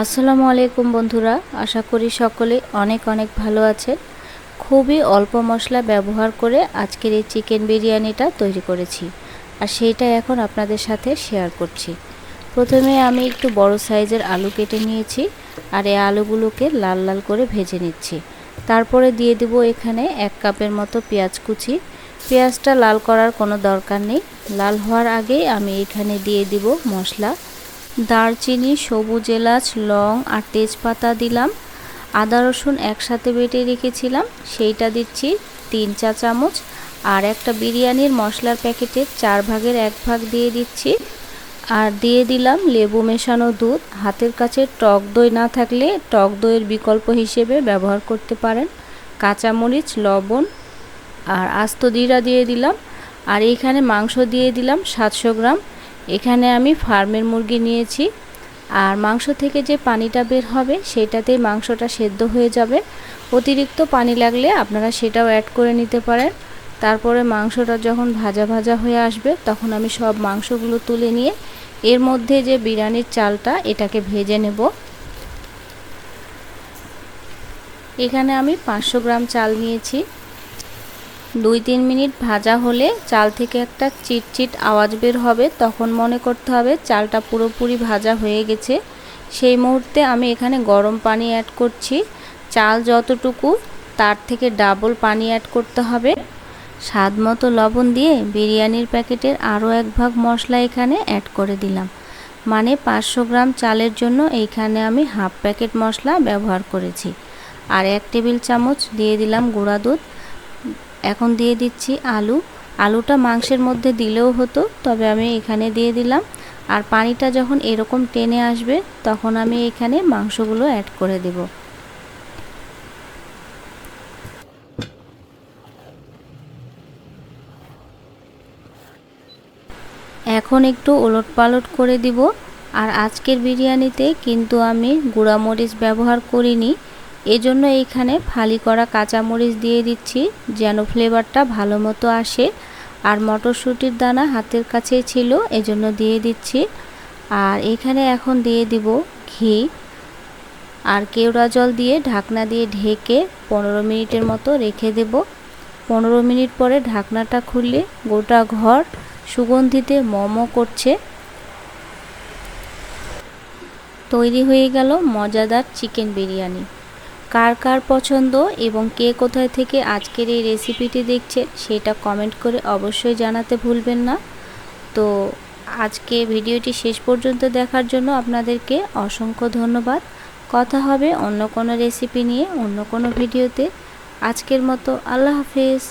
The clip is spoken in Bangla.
আসসালামু আলাইকুম বন্ধুরা, আশা করি সকলে অনেক অনেক ভালো আছেন। খুবই অল্প মশলা ব্যবহার করে আজকের এই চিকেন বিরিয়ানিটা তৈরি করেছি আর সেইটা এখন আপনাদের সাথে শেয়ার করছি। প্রথমে আমি একটু বড় সাইজের আলু কেটে নিয়েছি আর এই আলুগুলোকে লাল লাল করে ভেজে নিচ্ছি। তারপরে দিয়ে দেব এখানে এক কাপের মতো পেঁয়াজ কুচি। পেঁয়াজটা লাল করার কোনো দরকার নেই। লাল হওয়ার আগেই আমি এখানে দিয়ে দিব মশলা। দারচিনি, সবুজ এলাচ, লং আর তেজপাতা দিলাম। আদা রসুন একসাথে বেটে রেখেছিলাম। সেইটা দিচ্ছি তিন চা চামচ। আর একটা বিরিয়ানির মশলার প্যাকেটের চার ভাগের এক ভাগ দিয়ে দিচ্ছি। আর দিয়ে দিলাম লেবু মেশানো দুধ। হাতের কাছে টক দই না থাকলে টক দইয়ের বিকল্প হিসেবে ব্যবহার করতে পারেন। কাঁচামরিচ, লবণ আর আস্ত দিয়ে দিলাম। আর এইখানে মাংস দিয়ে দিলাম সাতশো গ্রাম। এখানে আমি ফার্মের মুরগি নিয়েছি। আর মাংস থেকে যে পানিটা বের হবে, সেটাতেই মাংসটা সেদ্ধ হয়ে যাবে। অতিরিক্ত পানি লাগলে আপনারা সেটাও অ্যাড করে নিতে পারেন। তারপরে মাংসটা যখন ভাজা ভাজা হয়ে আসবে, তখন আমি সব মাংসগুলো তুলে নিয়ে এর মধ্যে যে বিরিয়ানির চালটা, এটাকে ভেজে নেব। এখানে আমি পাঁচশো গ্রাম চাল নিয়েছি। দুই তিন মিনিট ভাজা হলে চাল থেকে একটা চিটচিট আওয়াজ বের হবে। তখন মনে করতে হবে চালটা পুরোপুরি ভাজা হয়ে গেছে। সেই মুহূর্তে আমি এখানে গরম পানি অ্যাড করছি। চাল যতটুকু, তার থেকে ডাবল পানি অ্যাড করতে হবে। স্বাদ মতো লবণ দিয়ে বিরিয়ানির প্যাকেটের আরও এক ভাগ মশলা এখানে অ্যাড করে দিলাম। মানে পাঁচশো গ্রাম চালের জন্য এইখানে আমি হাফ প্যাকেট মশলা ব্যবহার করেছি। আর এক টেবিল চামচ দিয়ে দিলাম গুঁড়া দুধ। এখন দিয়ে দিচ্ছি আলু। আলুটা মাংসের মধ্যে দিলেও হতো, তবে আমি এখানে দিয়ে দিলাম। আর পানিটা যখন এরকম টেনে আসবে, তখন আমি এখানে মাংসগুলো অ্যাড করে দেব। এখন একটু ওলট পালট করে দিব। আর আজকের বিরিয়ানিতে কিন্তু আমি গুঁড়ামরিচ ব্যবহার করিনি। এজন্য এইখানে ফালি করা কাঁচামরিচ দিয়ে দিচ্ছি, যেন ফ্লেভারটা ভালো মতো আসে। আর মটরশুঁটির দানা হাতের কাছে ছিল, এজন্য দিয়ে দিচ্ছি। আর এখানে এখন দিয়ে দিব ঘি। আর কেওড়া জল দিয়ে ঢাকনা দিয়ে ঢেকে পনেরো মিনিটের মতো রেখে দেব। পনেরো মিনিট পরে ঢাকনাটা খুললে গোটা ঘর সুগন্ধিতে মোমো করছে। তৈরি হয়ে গেল মজাদার চিকেন বিরিয়ানি। কার কার পছন্দ এবং কে কোথায় থেকে আজকের এই রেসিপিটি দেখছেন সেটা কমেন্ট করে অবশ্যই জানাতে ভুলবেন না। তো আজকে ভিডিওটি শেষ পর্যন্ত দেখার জন্য আপনাদেরকে অসংখ্য ধন্যবাদ। কথা হবে অন্য কোনো রেসিপি নিয়ে অন্য কোনো ভিডিওতে। আজকের মতো আল্লাহ হাফেজ।